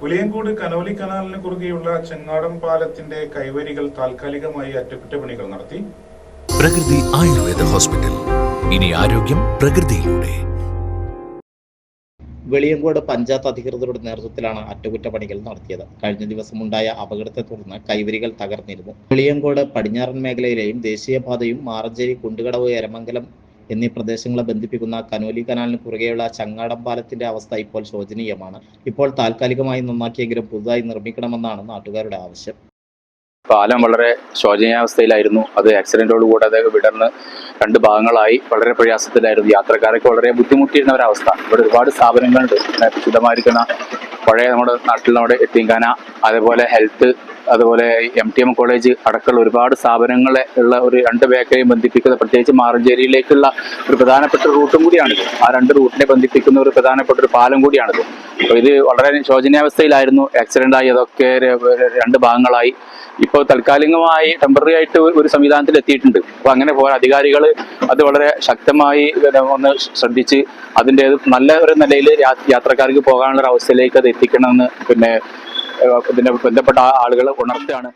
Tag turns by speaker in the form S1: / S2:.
S1: Puliyankode Conolly കനാലിന് കുറുകെയുള്ള ചെങ്ങാടം പാലത്തിന്റെ കൈവരികൾ താൽക്കാലികമായി അറ്റകുറ്റപ്പണികൾ നടത്തി.
S2: പ്രകൃതി ആയുർവേദ ഹോസ്പിറ്റൽ. ഇനി ആരോഗ്യം പ്രകൃതിയിലൂടെ.
S3: വെളിയങ്കോട് പഞ്ചായത്ത് അധികൃതരുടെ നേതൃത്വത്തിലാണ് അറ്റകുറ്റപ്പണികൾ നടത്തിയത്. കഴിഞ്ഞ ദിവസമുണ്ടായ അപകടത്തെ തുടർന്ന് കൈവരികൾ തകർന്നിരുന്നു. വെളിയങ്കോട് പടിഞ്ഞാറൻ മേഖലയിലെയും ദേശീയപാതയും മാറഞ്ചേരി കുണ്ടുകടവ് എരമംഗലം എന്നീ പ്രദേശങ്ങളെ ബന്ധിപ്പിക്കുന്ന കനോലി കനാലിന് കുറുകെയുള്ള ചങ്ങാടം പാലത്തിന്റെ അവസ്ഥ ഇപ്പോൾ ശോചനീയമാണ്. ഇപ്പോൾ താൽക്കാലികമായി നന്നാക്കിയെങ്കിലും പുതുതായി നിർമ്മിക്കണമെന്നാണ് നാട്ടുകാരുടെ ആവശ്യം.
S4: പാലം വളരെ ശോചനീയാവസ്ഥയിലായിരുന്നു അത് ആക്സിഡന്റോട് കൂടെ അത് വിടർന്ന് രണ്ട് ഭാഗങ്ങളായി. വളരെ പ്രയാസത്തിലായിരുന്നു. യാത്രക്കാരൊക്കെ വളരെ ബുദ്ധിമുട്ടിയിരുന്ന ഒരവസ്ഥ. ഇവിടെ ഒരുപാട് സ്ഥാപനങ്ങളുണ്ട്. പിന്നെ പ്രസിദ്ധമായിരിക്കുന്ന പഴയ നമ്മുടെ നാട്ടിൽ നമ്മുടെ എത്തിങ്കാന അതേപോലെ ഹെൽത്ത് അതുപോലെ എം ടി എം കോളേജ് അടക്കമുള്ള ഒരുപാട് സ്ഥാപനങ്ങളെ ഉള്ള ഒരു രണ്ട് മേഖലയും ബന്ധിപ്പിക്കുന്ന പ്രത്യേകിച്ച് മാറഞ്ചേരിയിലേക്കുള്ള ഒരു പ്രധാനപ്പെട്ട റൂട്ടും കൂടിയാണിത്. ആ രണ്ട് റൂട്ടിനെ ബന്ധിപ്പിക്കുന്ന ഒരു പ്രധാനപ്പെട്ട ഒരു പാലം കൂടിയാണിത്. അപ്പോൾ ഇത് വളരെ ശോചനീയാവസ്ഥയിലായിരുന്നു. ആക്സിഡന്റ് ആയി അതൊക്കെ രണ്ട് ഭാഗങ്ങളായി. ഇപ്പോൾ താൽക്കാലികമായി ടെമ്പററി ആയിട്ട് ഒരു- സംവിധാനത്തിൽ എത്തിയിട്ടുണ്ട്. അപ്പോൾ അങ്ങനെ പോകാൻ അധികാരികൾ അത് വളരെ ശക്തമായി ഒന്ന് ശ്രദ്ധിച്ച് അതിന്റെ നല്ല ഒരു നിലയിൽ യാത്രക്കാർക്ക് പോകാനുള്ള ഒരു അവസ്ഥയിലേക്ക് അത് എത്തിക്കണമെന്ന് പിന്നെ ഇതിന്റെ ബന്ധപ്പെട്ട ആളുകൾ ഉണർത്തുകയാണ്.